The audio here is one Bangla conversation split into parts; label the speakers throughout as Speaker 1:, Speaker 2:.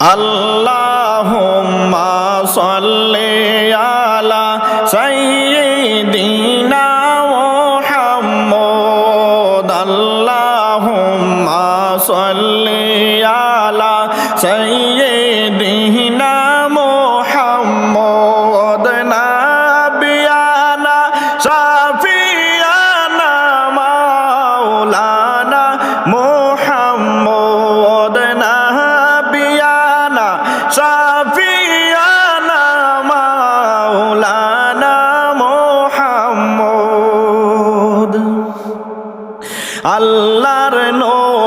Speaker 1: আল্লাহুম্মা সাল্লি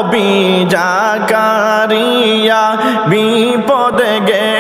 Speaker 1: নবী জাকারিয়া বিপদ গেলেন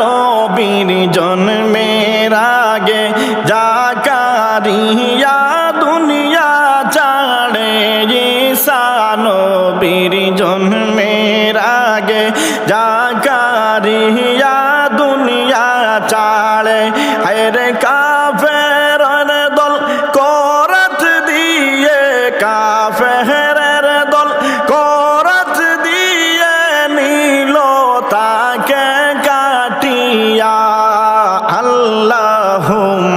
Speaker 1: নবীর জন্মের আগে জাকারিয়া দুনিয়া ছাড়ে ঈসা নবীর জন্মের আগে জাকারিয়া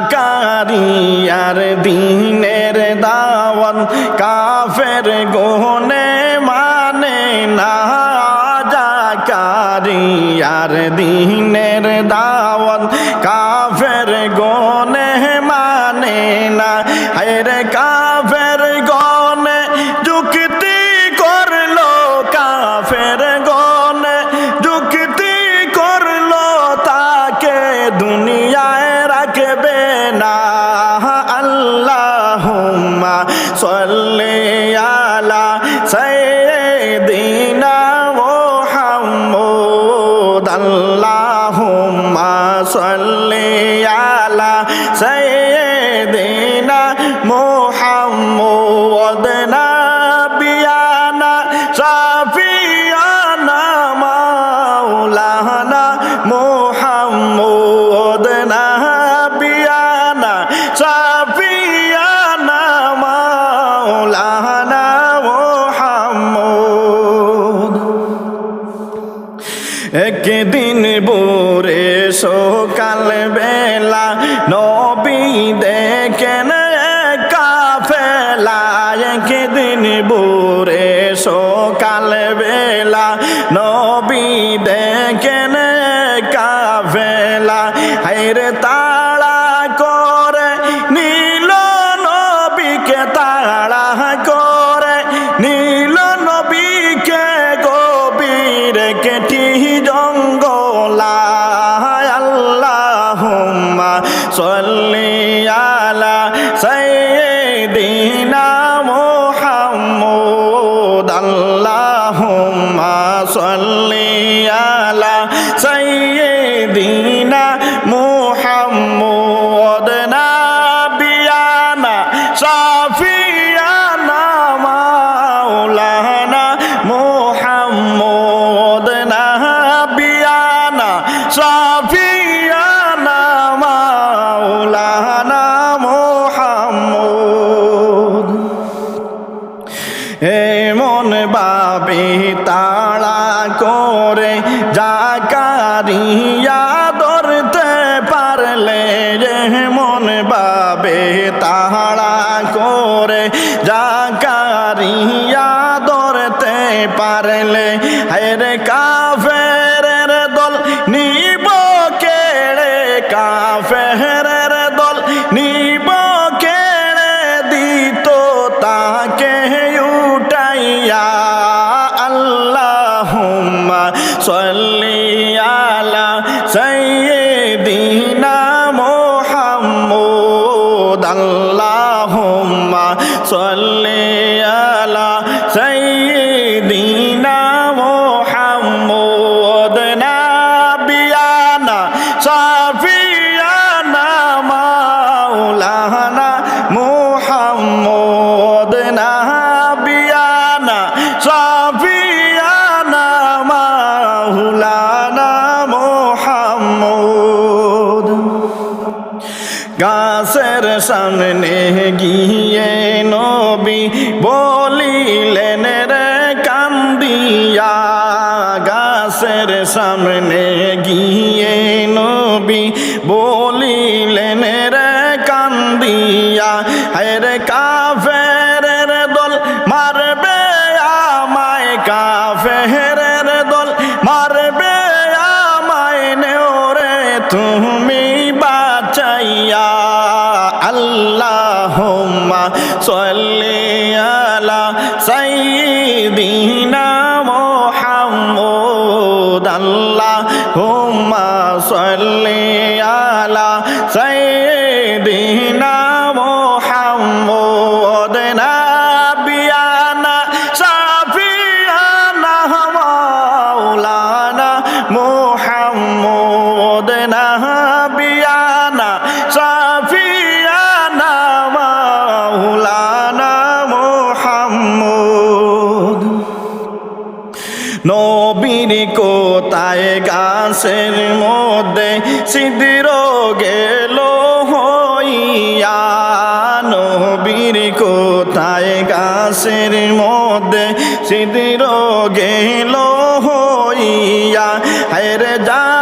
Speaker 1: জাকারিয়ার দিনের দাওয়ান কাফের গোনে মানে না জাকারিয়ার দিনের দাওয়ান কাফের সাইয়্যিদিনা মুহাম্মদ নাবিয়ানা শাফিয়ানা মাওলানা মুহাম্মদ নাবিয়ানা শাফিয়ানা মাওলানা মুহাম্মদ একদিন কাফেলা হাইরে তাড়া করে, নীল নবীকে তাড়া করে। নীল নবীকে গভীর কেটি জঙ্গলা। আল্লাহুম্মা সাল্লি আলা সাইয়্যিদিনা মুহাম্মদ। আল্লাহুম্মা সাল্লি সাফিয়ানা বাবে তাড়া করে জাকারিয়া ধরতে পারলে এমন বাবে তাড়া সামনে গিয়ে নবী বলিলেন, রে কান্দিয়া গাছের সামনে গিয়ে নবী বলিলেন, রে কান্দিয়া হেরে কাফের দল, মারবে আমায় কাফের দল, মারবে আমায় নেওরে তুমি বাঁচাইয়া সাল্লি আলা সাইয়্যিদিনা মুহাম্মদ আল্লাহুম্মা সাল্লি আলা নবীর কোথায় গাছের মধ্যে সিদ্ধির গেল হইয়া? নবীর কোথায় গাছের মধ্যে সিদ্ধির গেল হইয়া? হেরে জাকারিয়া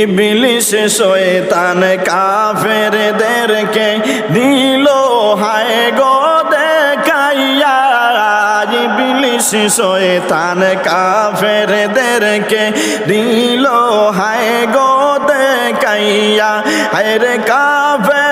Speaker 1: ইবলিস শয়তান কাফেরদেরকে দিল, হায় গো দেখাইয়া। ইবলিস শয়তান কাফেরদেরকে দিল, হায় গো দেখাইয়া। হায় রে কাফেরের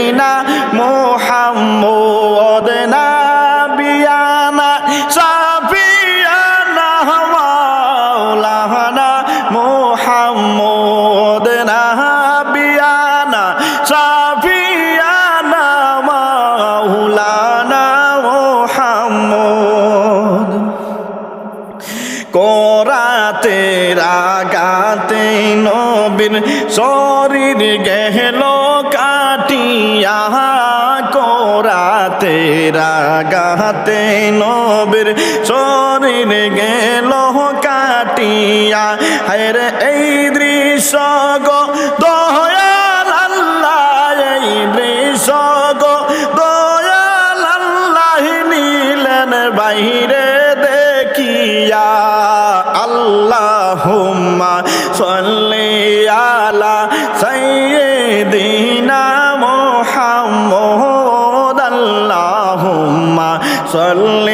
Speaker 1: নবীর শরীর গেল কাটিয়া করাতে, রাগাতে নবীর শরীর গেল কাটিয়া। কাটিয়া এই দৃশ্য গো, দয়াল আল্লাহ আল্লাহ বাইরে দেখিয়া। আল্লাহুম্মা সাল্লি আল্লাহুম্মা